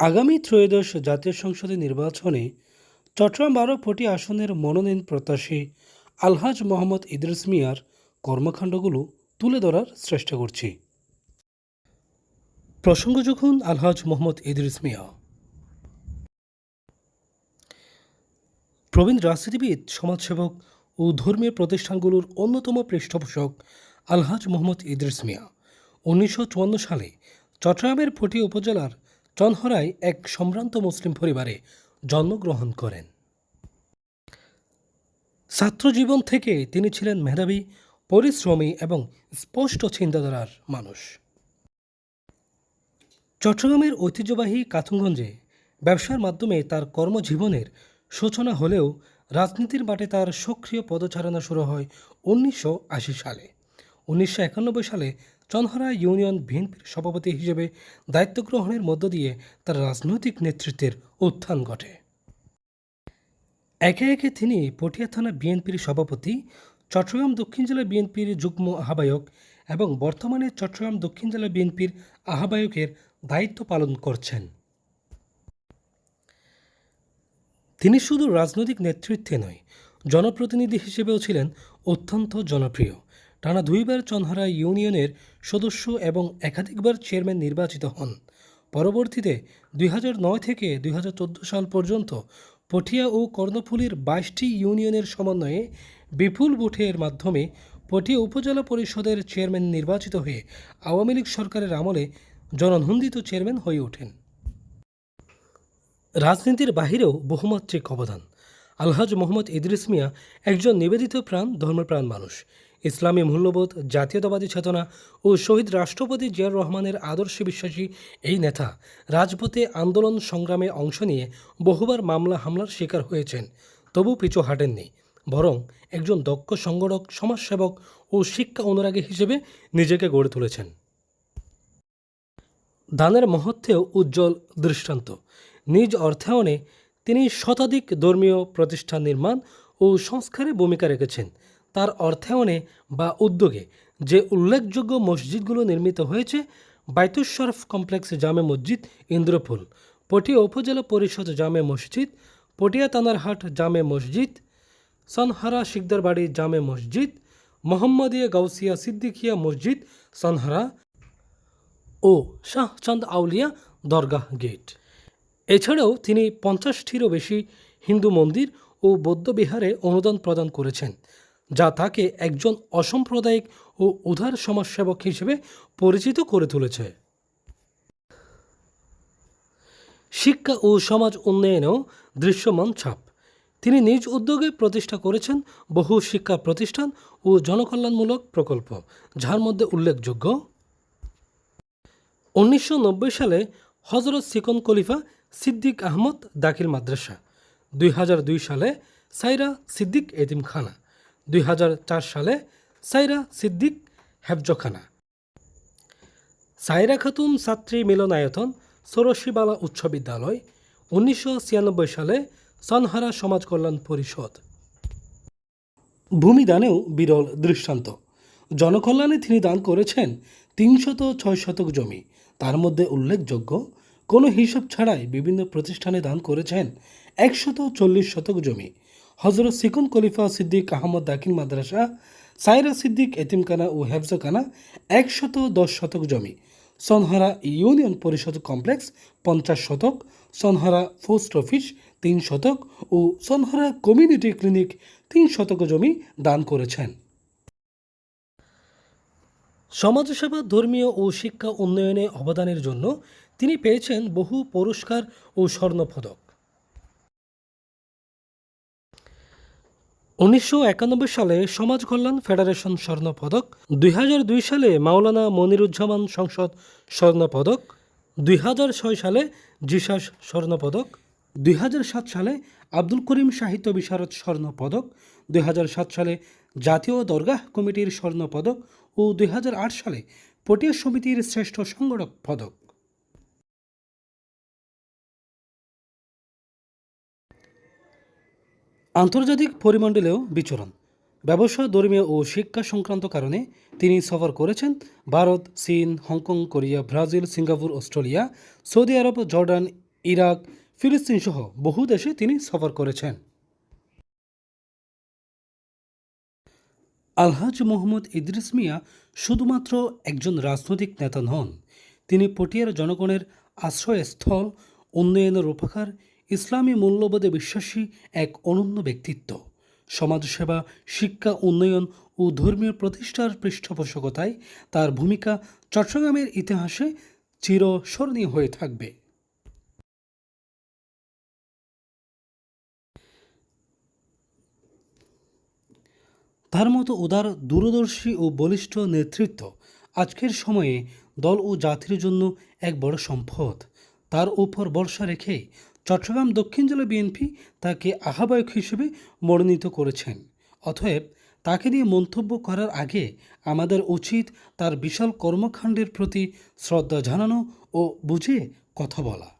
আগামী ত্রয়োদশ জাতীয় সংসদে নির্বাচনে চট্টগ্রাম বারো পটি আসনের মনোনয়ন প্রত্যাশী আলহাজ মোহাম্মদ ইদ্রিস মিয়ার কর্মকাণ্ডগুলো তুলে ধরার চেষ্টা করছি। প্রসঙ্গ যখন আলহাজ মোহাম্মদ ইদ্রিস মিয়া। প্রবীণ রাজনীতিবিদ, সমাজসেবক ও ধর্মীয় প্রতিষ্ঠানগুলোর অন্যতম পৃষ্ঠপোষক আলহাজ মোহাম্মদ ইদ্রিস মিয়া উনিশশো চুয়ান্ন সালে চট্টগ্রামের ফটি উপজেলার চনহরায় এক সম্ভ্রান্ত মুসলিম পরিবারে জন্মগ্রহণ করেন। ছাত্রজীবন থেকে তিনি ছিলেন মেধাবী, পরিশ্রমী এবং স্পষ্ট চিন্তাধারার মানুষ। চট্টগ্রামের ঐতিহ্যবাহী কাথুনগঞ্জে ব্যবসার মাধ্যমে তার কর্মজীবনের সূচনা হলেও রাজনীতির মাঠে তার সক্রিয় পদচারণা শুরু হয় উনিশশো আশি সালে। উনিশশো একানব্বই সালে চনহরা ইউনিয়ন বিএনপির সভাপতি হিসেবে দায়িত্ব গ্রহণের মধ্য দিয়ে তার রাজনৈতিক নেতৃত্বের উত্থান ঘটে। একে একে তিনি পটিয়া থানা বিএনপির সভাপতি, চট্টগ্রাম দক্ষিণ জেলা বিএনপির যুগ্ম আহ্বায়ক এবং বর্তমানে চট্টগ্রাম দক্ষিণ জেলা বিএনপির আহ্বায়কের দায়িত্ব পালন করছেন। তিনি শুধু রাজনৈতিক নেতৃত্বে নয়, জনপ্রতিনিধি হিসেবেও ছিলেন অত্যন্ত জনপ্রিয়। টানা দুইবার চনহারা ইউনিয়নের সদস্য এবং একাধিকবার চেয়ারম্যান নির্বাচিত হন। পরবর্তীতে দুই নয় থেকে দুই হাজার চোদ্দ সাল পর্যন্ত পটিয়া ও কর্ণফুলীর বাইশটি ইউনিয়নের সমন্বয়ে বিপুল ভোটের মাধ্যমে পটিয়া উপজেলা পরিষদের চেয়ারম্যান নির্বাচিত হয়ে আওয়ামী লীগ সরকারের আমলে জননন্দিত চেয়ারম্যান হয়ে ওঠেন। রাজনীতির বাহিরেও বহুমাত্রিক অবদান। আলহাজ মোহাম্মদ ইদ্রিস মিয়া একজন নিবেদিত প্রাণ, ধর্মপ্রাণ মানুষ। ইসলামী মূল্যবোধ, জাতীয়তাবাদী চেতনা ও শহীদ রাষ্ট্রপতি জিয়াউর রহমানের আদর্শে বিশ্বাসী এই নেতা রাজপথে আন্দোলন সংগ্রামে অংশ নিয়ে বহুবার মামলা হামলার শিকার হয়েছেন। তবু পিছু হাঁটেননি, বরং একজন দক্ষ সংগঠক, সমাজসেবক ও শিক্ষা অনুরাগী হিসেবে নিজেকে গড়ে তুলেছেন। দানের মহত্বেও উজ্জ্বল দৃষ্টান্ত। নিজ অর্থায়নে তিনি শতাধিক ধর্মীয় প্রতিষ্ঠান নির্মাণ ও সংস্কারে ভূমিকা রেখেছেন। তার অর্থায়নে বা উদ্যোগে যে উল্লেখযোগ্য মসজিদগুলো নির্মিত হয়েছে বাইতুস শরফ কমপ্লেক্স জামে মসজিদ, ইন্দ্রপুল, পটিয়া উপজেলা পরিষদ জামে মসজিদ, পটিয়া তানারহাট জামে মসজিদ, সনহারা শিকদারবাড়ি জামে মসজিদ, মোহাম্মদিয়া গাউসিয়া সিদ্দিকিয়া মসজিদ, সনহারা ও শাহচাঁদ আউলিয়া দরগাহ গেট। এছাড়াও তিনি পঞ্চাশটিরও বেশি হিন্দু মন্দির ও বৌদ্ধবিহারে অনুদান প্রদান করেছেন। যা তাকে একজন অসাম্প্রদায়িক ও উদার সমাজসেবক হিসেবে পরিচিত করে তুলেছে। শিক্ষা ও সমাজ উন্নয়নেও দৃশ্যমান ছাপ। তিনি নিজ উদ্যোগে প্রতিষ্ঠা করেছেন বহু শিক্ষা প্রতিষ্ঠান ও জনকল্যাণমূলক প্রকল্প, যার মধ্যে উল্লেখযোগ্য উনিশশো নব্বই সালে হজরত সিকন খলিফা সিদ্দিক আহমদ দাখিল মাদ্রাসা, দুই হাজার দুই সালে সাইরা সিদ্দিক এতিমখানা দুই হাজার চার সালে সাইরা সিদ্দিক হেফজখানা। সাইরা খাতুন ছাত্রী মিলনায়তন সরসিবালা উচ্চ বিদ্যালয় উনিশশো ছিয়ানব্বই সালে সনহারা সমাজ কল্যাণ পরিষদ। ভূমিদানেও বিরল দৃষ্টান্ত। জনকল্যাণে তিনি দান করেছেন তিনশত ছয় শতক জমি। তার মধ্যে উল্লেখযোগ্য, কোনো হিসাব ছাড়াই বিভিন্ন প্রতিষ্ঠানে দান করেছেন একশত চল্লিশ শতক জমি। হজরত সিকুন খলিফা সিদ্দিক আহমদ দাকিল মাদ্রাসা, সাইরা সিদ্দিক, এতিমখানা ও হেফজখানা একশত দশ শতক জমি। সনহারা ইউনিয়ন পরিষদ কমপ্লেক্স পঞ্চাশ শতক, সনহারা পোস্ট অফিস তিন শতক ও সনহারা কমিউনিটি ক্লিনিক তিন শতক জমি দান করেছেন। সমাজসেবা, ধর্মীয় ও শিক্ষা উন্নয়নে অবদানের জন্য তিনি পেয়েছেন বহু পুরস্কার ও স্বর্ণপদক। উনিশশো একানব্বই সালে সমাজ কল্যাণ ফেডারেশন স্বর্ণপদক, দুই দুই সালে মাওলানা মনিরুজ্জামান সংসদ স্বর্ণপদক, দুই হাজার ছয় সালে জিসাস স্বর্ণপদক, দুই হাজার সাত সালে আব্দুল করিম সাহিত্য বিশারদ স্বর্ণপদক, দুই হাজার সাত সালে জাতীয় দরগাহ কমিটির স্বর্ণপদক ও দুই হাজার আট সালে পটিয়া সমিতির শ্রেষ্ঠ সংগঠক পদক। আন্তর্জাতিক পরিমণ্ডলেও বিচরণ। ব্যবসা, ধর্মীয় ও শিক্ষা সংক্রান্ত কারণে তিনি সফর করেছেন ভারত, চীন, Hong Kong, Korea, Brazil, Singapore, Australia, Saudi আরব, জর্ডান, ইরাক, ফিলিস্তিন সহ বহু দেশে তিনি সফর করেছেন। আলহাজ মোহাম্মদ ইদ্রিস মিয়া শুধুমাত্র একজন রাজনৈতিক নেতা নন, তিনি পটিয়ার জনগণের আশ্রয়স্থল, উন্নয়নের উপকার ইসলামী মূল্যবোধে বিশ্বাসী এক অনন্য ব্যক্তিত্ব। সমাজসেবা, শিক্ষা, উন্নয়ন ও ধর্মীয় প্রতিষ্ঠার পৃষ্ঠপোষকতায় তার ভূমিকা চট্টগ্রামের ইতিহাসে চিরস্মরণীয় হয়ে থাকবে। তার মতো উদার, দূরদর্শী ও বলিষ্ঠ নেতৃত্ব আজকের সময়ে দল ও জাতির জন্য এক বড় সম্পদ। তার উপর ভরসা রেখে চট্টগ্রাম দক্ষিণ জেলা বিএনপি তাকে আহ্বায়ক হিসেবে মনোনীত করেছেন। অতএব তাকে নিয়ে মন্তব্য করার আগে আমাদের উচিত তার বিশাল কর্মকাণ্ডের প্রতি শ্রদ্ধা জানানো ও বুঝে কথা বলা।